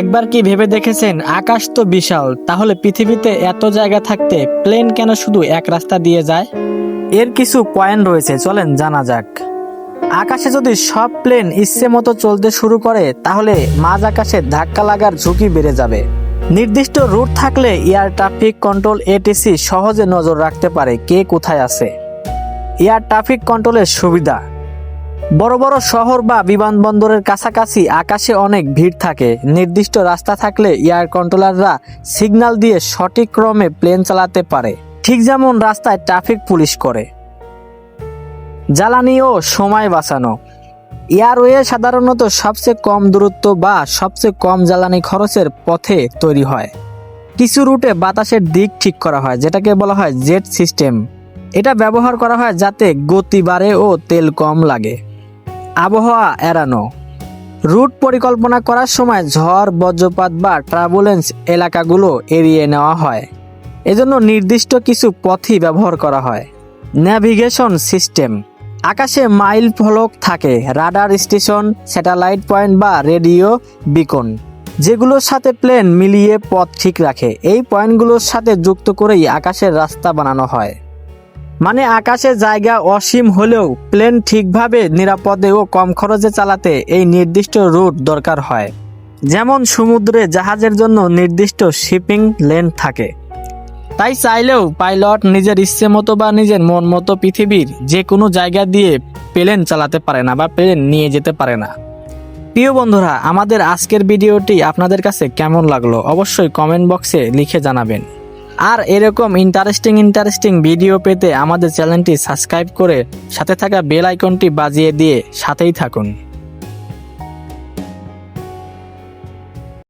একবার কি ভেবে দেখেছেন? আকাশ তো বিশাল। তাহলে পৃথিবীতে এত জায়গা থাকতে প্লেন কেন শুধু এক রাস্তা দিয়ে যায়? এর কিছু পয়েন্ট রয়েছে, চলেন জানা যাক। আকাশে যদি সব প্লেন ইচ্ছে মতো চলতে শুরু করে, তাহলে মাঝ আকাশে ধাক্কা লাগার ঝুঁকি বেড়ে যাবে। নির্দিষ্ট রুট থাকলে এয়ার ট্রাফিক কন্ট্রোল এটিসি সহজে নজর রাখতে পারে কে কোথায় আছে। এয়ার ট্রাফিক কন্ট্রোলের সুবিধা। বড় বড় শহর বা বিমানবন্দরের কাছাকাছি আকাশে অনেক ভিড় থাকে। নির্দিষ্ট রাস্তা থাকলে এয়ার কন্ট্রোলাররা সিগন্যাল দিয়ে সঠিক ক্রমে প্লেন চালাতে পারে। ঠিক যেমন রাস্তায় ট্রাফিক পুলিশ করে। জ্বালানি ও সময় বাঁচানো। এয়ারওয়ে সাধারণত সবচেয়ে কম দূরত্ব বা সবচেয়ে কম জ্বালানি খরচের পথে তৈরি হয়। কিছু রুটে বাতাসের দিক ঠিক করা হয়, যেটাকে বলা হয় জেট সিস্টেম। এটা ব্যবহার করা হয় যাতে গতি বাড়ে ও তেল কম লাগে। আবহাওয়া এড়ানো। রুট পরিকল্পনা করার সময় ঝড়, বজ্রপাত বা ট্রাভেলেন্স এলাকাগুলো এড়িয়ে নেওয়া হয়। এজন্য নির্দিষ্ট কিছু পথই ব্যবহার করা হয়। ন্যাভিগেশন সিস্টেম আকাশে মাইল ফলক থাকে, রাডার স্টেশন, স্যাটেলাইট পয়েন্ট বা রেডিও বিকন, যেগুলোর সাথে প্লেন মিলিয়ে পথ ঠিক রাখে। এই পয়েন্টগুলোর সাথে যুক্ত করেই আকাশের রাস্তা বানানো হয়। মানে আকাশে জায়গা অসীম হলেও প্লেন ঠিকভাবে নিরাপদে ও কম খরচে চালাতে এই নির্দিষ্ট রুট দরকার হয়। যেমন সমুদ্রে জাহাজের জন্য নির্দিষ্ট শিপিং লেন থাকে। তাই চাইলেও পাইলট নিজের ইচ্ছে মতো বা নিজের মন মতো পৃথিবীর যে কোনো জায়গা দিয়ে প্লেন চালাতে পারে না বা প্লেন নিয়ে যেতে পারে না। প্রিয় বন্ধুরা, আমাদের আজকের ভিডিওটি আপনাদের কাছে কেমন লাগল অবশ্যই কমেন্ট বক্সে লিখে জানাবেন। আর এরকম ইন্টারেস্টিং ইন্টারেস্টিং ভিডিও পেতে আমাদের চ্যানেলটি সাবস্ক্রাইব করে সাথে থাকা বেল আইকনটি বাজিয়ে দিয়ে সাথেই থাকুন।